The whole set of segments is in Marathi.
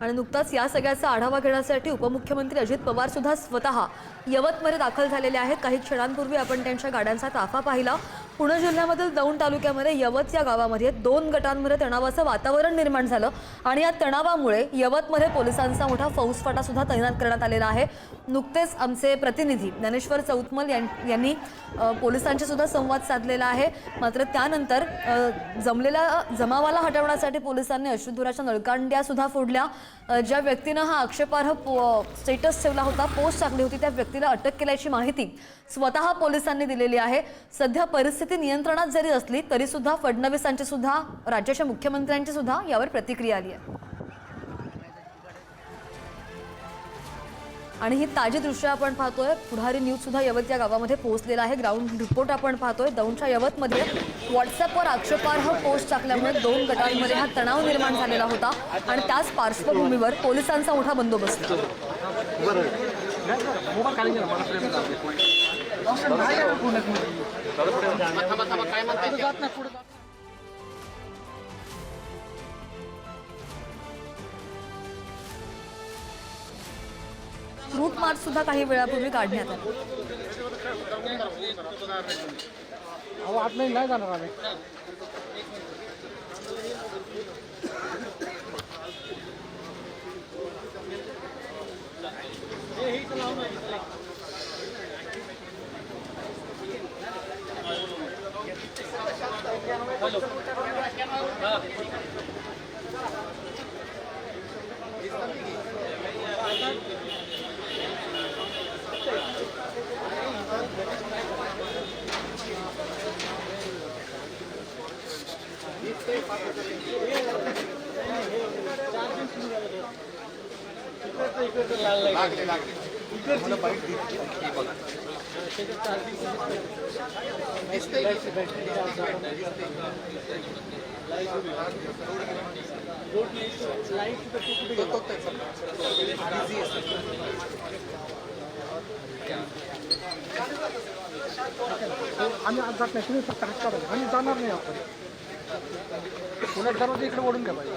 आणि नुकताच या सगळ्याचा आढावा घेण्यासाठी उपमुख्यमंत्री अजित पवार सुद्धा स्वतः यवतमध्ये दाखल झालेले आहेत. काही क्षणांपूर्वी आपण त्यांच्या गाड्यांचा ताफा पाहिला. पुणे जिल्ह्यामधील दौंड तालुक्यामध्ये यवत या गावामध्ये दोन गटांमध्ये तणावाचं वातावरण निर्माण झालं आणि या तणावामुळे यवतमध्ये पोलिसांचा मोठा फौजफाटा सुद्धा तैनात करण्यात आलेला आहे. नुकतेच आमचे प्रतिनिधी ज्ञानेश्वर चौतमल यां- यांनी पोलिसांशी सुद्धा संवाद साधलेला आहे. मात्र त्यानंतर जमलेला जमलेल्या जमावाला हटवण्यासाठी पोलिसांनी अश्रुधुराच्या नळकांड्या सुद्धा फोडल्या. ज्या व्यक्तीनं हा आक्षेपार्ह पो- स्टेटस ठेवला होता पोस्ट टाकली होती त्या व्यक्तीला अटक केल्याची माहिती स्वतः पोलिसांनी दिलेली आहे. सध्या परिस्थिती नियंत्रणात जरी असली तरी सुद्धा फडणवीसांची सुद्धा राज्याच्या मुख्यमंत्र्यांची सुद्धा यावर प्रतिक्रिया आली आहे. आणि ही ताजी दृश्य आपण पाहतोय. पुढारी न्यूज सुद्धा यवत या गावामध्ये पोहोचलेला आहे. ग्राउंड रिपोर्ट आपण पाहतोय. दौंडच्या यवतमध्ये व्हॉट्सअपवर आक्षेपार्ह पोस्ट टाकल्यामुळे दोन गटांमध्ये हा तणाव निर्माण झालेला होता आणि त्याच पार्श्वभूमीवर पोलिसांचा मोठा बंदोबस्त. रूट मार्च सुद्धा काही वेळापूर्वी काढण्यात आला. अहो आठ नाही नाही जाणार आम्ही. लागले लागले आम्ही आज जात नाही. तुम्ही फक्त हात काढा. आम्ही जाणार नाही आपण. पुण्यात दरवाजा इकडे ओढून घ्या पाहिजे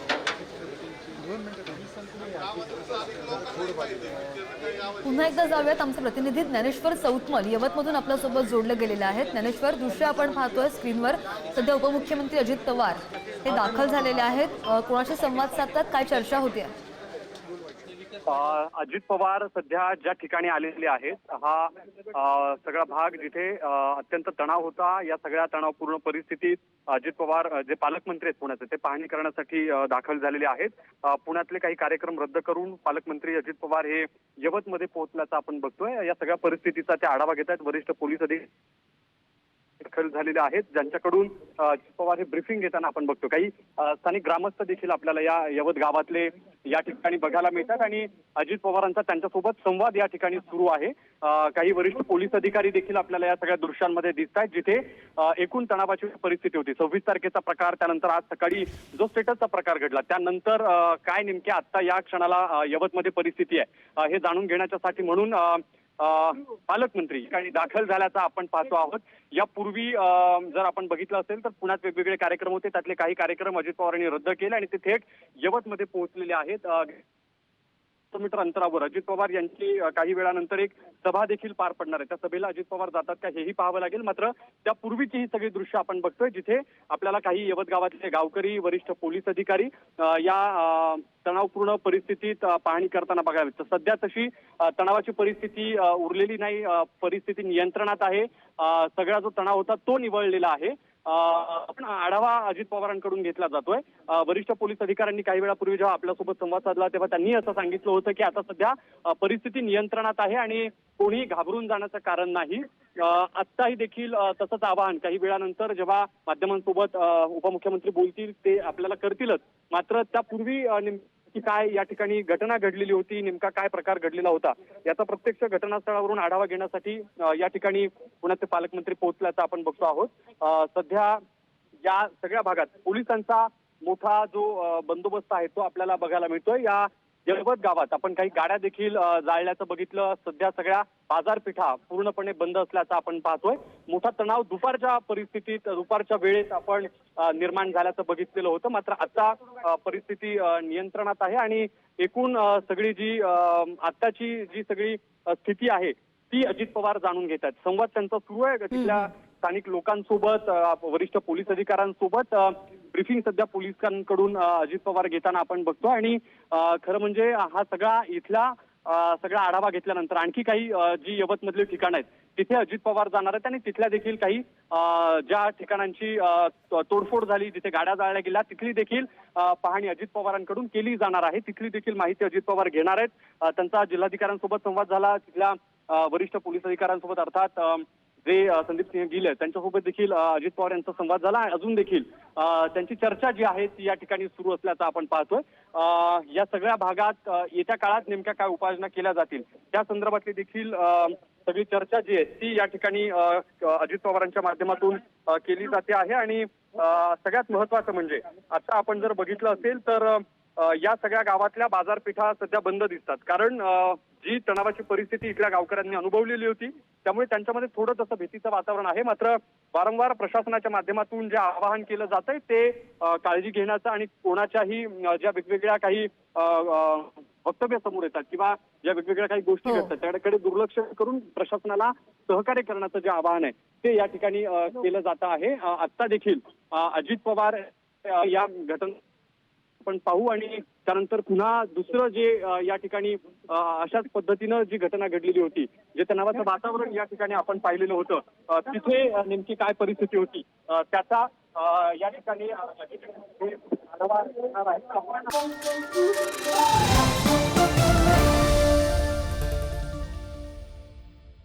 पुन्हा एकदा जाऊयात आमचे प्रतिनिधी ज्ञानेश्वर चौतमल. यवतमधून आपल्यासोबत जोडले गेलेले आहेत. ज्ञानेश्वर दृश्य आपण पाहतोय स्क्रीनवर. सध्या उपमुख्यमंत्री अजित पवार हे दाखल झालेले आहेत. कोणाशी संवाद साधतात? काय चर्चा होते अजित पवार सध्या ज्या ठिकाणी आलेले आहेत हा सगळा भाग जिथे अत्यंत तणाव होता या सगळ्या तणावपूर्ण परिस्थितीत अजित पवार जे पालकमंत्री आहेत पुण्याचे ते पाहणी करण्यासाठी दाखल झालेले आहेत. पुण्यातले काही कार्यक्रम रद्द करून पालकमंत्री अजित पवार हे यवतमध्ये पोहोचल्याचं आपण बघतोय. या सगळ्या परिस्थितीचा ते आढावा घेत आहेत वरिष्ठ पोलीस अधिकारी दाखल झालेले आहेत. ज्यांच्याकडून अजित पवार हे ब्रिफिंग घेताना आपण बघतो. काही स्थानिक ग्रामस्थ देखील आपल्याला या यवत गावातले या ठिकाणी बघायला मिळतात आणि अजित पवारांचा त्यांच्यासोबत संवाद या ठिकाणी सुरू आहे. काही वरिष्ठ पोलीस अधिकारी देखील आपल्याला या सगळ्या दृश्यांमध्ये दिसत आहेत जिथे एकूण तणावाची परिस्थिती होती. सव्वीस तारखेचा प्रकार त्यानंतर आज सकाळी जो स्टेटसचा प्रकार घडला त्यानंतर काय नेमक्या आता या क्षणाला यवतमध्ये परिस्थिती आहे. हे जाणून घेण्याच्यासाठी म्हणून पालकमंत्री ठिकाणी दाखल झाल्याचा आपण पाहतो आहोत. यापूर्वी जर आपण बघितलं असेल तर पुण्यात वेगवेगळे कार्यक्रम होते. त्यातले काही कार्यक्रम अजित पवारांनी रद्द केले आणि ते थेट यवतमध्ये पोहोचलेले आहेत. अ, मीटर अंतरावर अजित पवार यांची काही वेळानंतर एक सभा देखील पार पडणार आहे. त्या सभेला अजित पवार जातात का हेही पाहावं लागेल. मात्र त्यापूर्वीची ही सगळी दृश्य आपण बघतोय जिथे आपल्याला काही यवत गावातले गावकरी वरिष्ठ पोलीस अधिकारी या तणावपूर्ण परिस्थितीत पाहणी करताना बघावी. तर सध्या तशी तणावाची परिस्थिती उरलेली नाही. परिस्थिती नियंत्रणात आहे. सगळा जो तणाव होता तो निवळलेला आहे. आपण आढावा अजित पवारांकडून घेतला जातोय. वरिष्ठ पोलीस अधिकाऱ्यांनी काही वेळापूर्वी जेव्हा आपल्यासोबत संवाद साधला तेव्हा त्यांनी असं सांगितलं होतं की आता सध्या परिस्थिती नियंत्रणात आहे आणि कोणी घाबरून जाण्याचं कारण नाही. आत्ताही देखील तसंच आवाहन. काही वेळानंतर जेव्हा माध्यमांसोबत उपमुख्यमंत्री बोलतील ते आपल्याला करतीलच. मात्र त्यापूर्वी की काय या ठिकाणी घटना घडलेली होती नेमका काय प्रकार घडलेला होता? याचा प्रत्यक्ष घटनास्थळावरून आढावा घेण्यासाठी या ठिकाणी पुण्याचे पालकमंत्री पोहोचल्याचं आपण बघतो आहोत. सध्या या सगळ्या भागात पोलिसांचा मोठा जो बंदोबस्त आहे तो आपल्याला बघायला मिळतोय. या यवत गावात आपण काही गाड्या देखील जाळल्याचं बघितलं. सध्या सगळ्या बाजारपेठा पूर्णपणे बंद असल्याचं आपण पाहतोय. मोठा तणाव दुपारच्या परिस्थितीत दुपारच्या वेळेत आपण निर्माण झाल्याचं बघितलेलं होतं. मात्र आता परिस्थिती नियंत्रणात आहे आणि एकूण सगळी जी आत्ताची जी सगळी स्थिती आहे ती अजित पवार जाणून घेत आहेत. संवाद त्यांचा सुरू आहे. तिथल्या स्थानिक लोकांसोबत वरिष्ठ पोलीस अधिकाऱ्यांसोबत ब्रिफिंग सध्या पोलिसांकडून अजित पवार घेताना आपण बघतो आणि खरं म्हणजे हा सगळा इथला सगळा आढावा घेतल्यानंतर आणखी काही जी यवतमधली ठिकाणं आहेत तिथे अजित पवार जाणार आहेत आणि तिथल्या देखील काही ज्या ठिकाणांची तोडफोड झाली जिथे गाड्या जाळल्या गेल्या तिथली देखील पाहणी अजित पवारांकडून केली जाणार आहे. तिथली देखील माहिती अजित पवार घेणार आहेत. त्यांचा जिल्हाधिकाऱ्यांसोबत संवाद झाला. तिथल्या वरिष्ठ पोलीस अधिकाऱ्यांसोबत अर्थात जे संदीप सिंह गिल आहेत त्यांच्यासोबत देखील अजित पवार यांचा संवाद झाला अजून देखील त्यांची चर्चा जी आहे ती या ठिकाणी सुरू असल्याचं आपण पाहतोय. या सगळ्या भागात येत्या काळात नेमक्या काय उपाययोजना केल्या जातील त्या संदर्भातली देखील सगळी चर्चा जी आहे ती या ठिकाणी अजित पवारांच्या माध्यमातून केली जाते आहे. आणि सगळ्यात महत्वाचं म्हणजे आता आपण जर बघितलं असेल तर या सगळ्या गावातल्या बाजारपेठा सध्या बंद दिसतात. कारण जी तणावाची परिस्थिती इथल्या गावकऱ्यांनी अनुभवलेली होती त्यामुळे त्यांच्यामध्ये थोडं तसं भीतीचं वातावरण आहे. मात्र वारंवार प्रशासनाच्या माध्यमातून जे आवाहन केलं जात आहे ते काळजी घेण्याचं आणि कोणाच्याही ज्या वेगवेगळ्या काही वक्तव्य समोर येतात किंवा ज्या वेगवेगळ्या काही गोष्टी हो. घडतात त्याकडे दुर्लक्ष करून प्रशासनाला सहकार्य करण्याचं जे आवाहन आहे ते या ठिकाणी केलं जातं आहे. आत्ता देखील अजित पवार या घटना आपण पाहू आणि त्यानंतर पुन्हा दुसरं जे या ठिकाणी अशाच पद्धतीनं जी घटना घडलेली होती जे तणावाचं वातावरण या ठिकाणी आपण पाहिलेलं होतं तिथे नेमकी काय परिस्थिती होती त्याचा या ठिकाणी